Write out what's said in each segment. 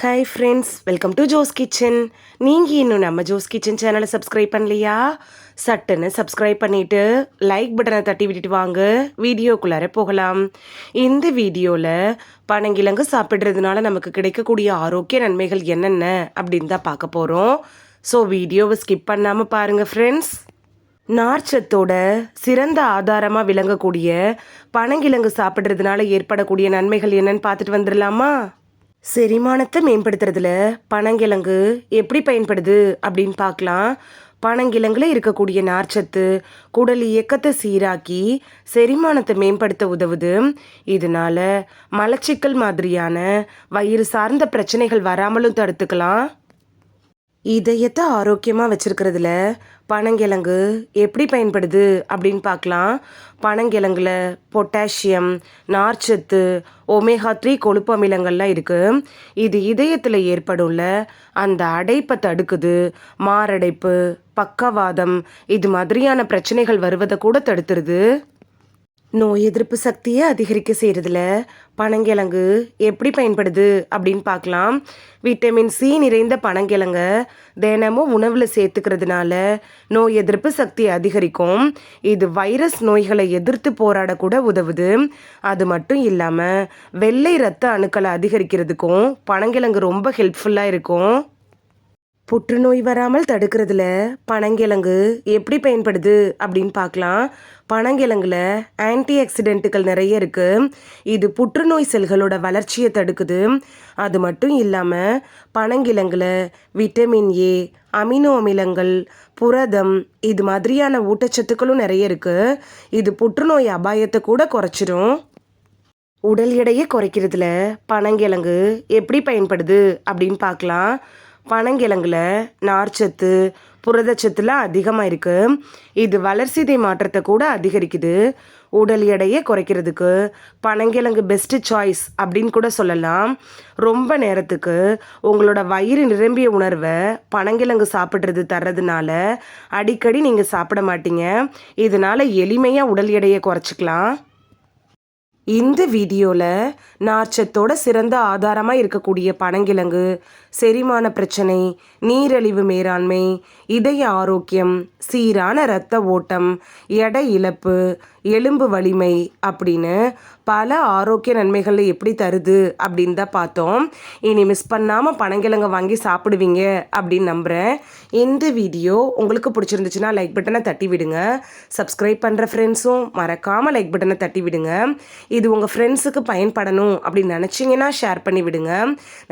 Hi friends welcome to Jo's kitchen நீங்கள் இன்னும் நம்ம ஜோஸ் கிச்சன் சேனலை சப்ஸ்கிரைப் பண்ணலையா? சட்டுன்னு சப்ஸ்கிரைப் பண்ணிவிட்டு லைக் பட்டனை தட்டி விட்டுட்டு வாங்க. வீடியோக்குள்ளார போகலாம். இந்த வீடியோவில் பனங்கிழங்கு சாப்பிட்றதுனால நமக்கு கிடைக்கக்கூடிய ஆரோக்கிய நன்மைகள் என்னென்ன அப்படின்னு தான் பார்க்க போகிறோம் ஸோ வீடியோவை ஸ்கிப் பண்ணாமல் பாருங்கள் ஃப்ரெண்ட்ஸ் நார்ச்சத்தோட சிறந்த ஆதாரமாக விளங்கக்கூடிய பனங்கிழங்கு சாப்பிட்றதுனால ஏற்படக்கூடிய நன்மைகள் என்னன்னு பார்த்துட்டு வந்துடலாமா? செரிமானத்தை மேம்படுத்துறதுல பனங்கிழங்கு எப்படி பயன்படுது அப்படின்னு பார்க்கலாம். பனங்கிழங்குல இருக்கக்கூடிய நார்ச்சத்து குடல் இயக்கத்தை சீராக்கி செரிமானத்தை மேம்படுத்த உதவுது. இதனால மலச்சிக்கல் மாதிரியான வயிறு சார்ந்த பிரச்சனைகள் வராமலும் தடுத்துக்கலாம். இதயத்தை ஆரோக்கியமாக வச்சுருக்கிறதுல? பனங்கிழங்கு எப்படி பயன்படுது அப்படின்னு பார்க்கலாம். பனங்கிழங்குல பொட்டாசியம் நார்ச்சத்து ஒமேகா த்ரீ கொழுப்பு அமிலங்கள்லாம் இருக்குது இது இதயத்தில் ஏற்படும்ல. அந்த அடைப்பை தடுக்குது. மாரடைப்பு பக்கவாதம் இது மாதிரியான பிரச்சனைகள் வருவதை கூட தடுத்துருது. நோய் எதிர்ப்பு சக்தியை அதிகரிக்க செய்கிறதுல பனங்கிழங்கு எப்படி பயன்படுது அப்படின்னு பார்க்கலாம். விட்டமின் சி நிறைந்த பனங்கிழங்க தினமும் உணவில் சேர்த்துக்கிறதுனால நோய் எதிர்ப்பு சக்தி அதிகரிக்கும். இது வைரஸ் நோய்களை எதிர்த்து போராடக்கூட உதவுது. அது மட்டும் இல்லாமல் வெள்ளை ரத்த அணுக்களை அதிகரிக்கிறதுக்கும் பனங்கிழங்கு ரொம்ப ஹெல்ப்ஃபுல்லாக இருக்கும். புற்றுநோய் வராமல் தடுக்கிறதுல பனங்கிழங்கு எப்படி பயன்படுது அப்படின்னு பார்க்கலாம். பனங்கிழங்குல ஆன்டி ஆக்சிடென்ட்டுகள் நிறைய இருக்குது இது புற்றுநோய் செல்களோட வளர்ச்சியை தடுக்குது. அது மட்டும் இல்லாமல் பனங்கிழங்குல விட்டமின் ஏ அமினோ அமிலங்கள் புரதம் இது மாதிரியான ஊட்டச்சத்துக்களும் நிறைய இருக்குது இது புற்றுநோய் அபாயத்தை கூட குறைச்சிரும். உடல் எடையை குறைக்கிறதுல பனங்கிழங்கு எப்படி பயன்படுது அப்படின்னு பார்க்கலாம். பனங்கிழங்குல நார்ச்சத்து புரதச்சத்துலாம் அதிகமாக இருக்குது இது வளர்சிதை மாற்றத்தை கூட அதிகரிக்குது. உடல் எடையை குறைக்கிறதுக்கு பனங்கிழங்கு பெஸ்ட்டு சாய்ஸ் அப்படின்னு கூட சொல்லலாம். ரொம்ப நேரத்துக்கு உங்களோட வயிறு நிரம்பிய உணர்வை பனங்கிழங்கு சாப்பிட்றது தர்றதுனால அடிக்கடி நீங்கள் சாப்பிட மாட்டீங்க. இதனால் எளிமையாக உடல் எடையை குறைச்சிக்கலாம். இந்த வீடியோவில் நார்ச்சத்தோட சிறந்த ஆதாரமாக இருக்கக்கூடிய பனங்கிழங்கு செரிமான பிரச்சனை நீரழிவு மேலாண்மை இதய ஆரோக்கியம் சீரான இரத்த ஓட்டம் எடை இழப்பு எலும்பு வலிமை அப்படின்னு பல ஆரோக்கிய நன்மைகளை எப்படி தருது அப்படின்னு தான் பார்த்தோம். இனி மிஸ் பண்ணாமல் பனங்கிழங்க வாங்கி சாப்பிடுவீங்க அப்படின்னு நம்புகிறேன் இந்த வீடியோ உங்களுக்கு பிடிச்சிருந்துச்சுன்னா லைக் பட்டனை தட்டி விடுங்க. சப்ஸ்கிரைப் பண்ணுற ஃப்ரெண்ட்ஸும் மறக்காமல் லைக் பட்டனை தட்டி விடுங்க. இது உங்கள் ஃப்ரெண்ட்ஸுக்கு பயன்படணும் அப்படின்னு நினச்சிங்கன்னா ஷேர் பண்ணி விடுங்க.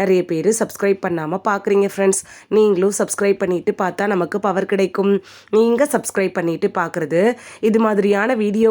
நிறைய பேர் சப்ஸ்கிரைப் பண்ணாமல் பார்க்குறீங்க ஃப்ரெண்ட்ஸ் நீங்களும் சப்ஸ்கிரைப் பண்ணிவிட்டு பார்த்தா நமக்கு பவர் கிடைக்கும். நீங்கள் சப்ஸ்கிரைப் பண்ணிவிட்டு பார்க்குறது இது மாதிரியான வீடியோ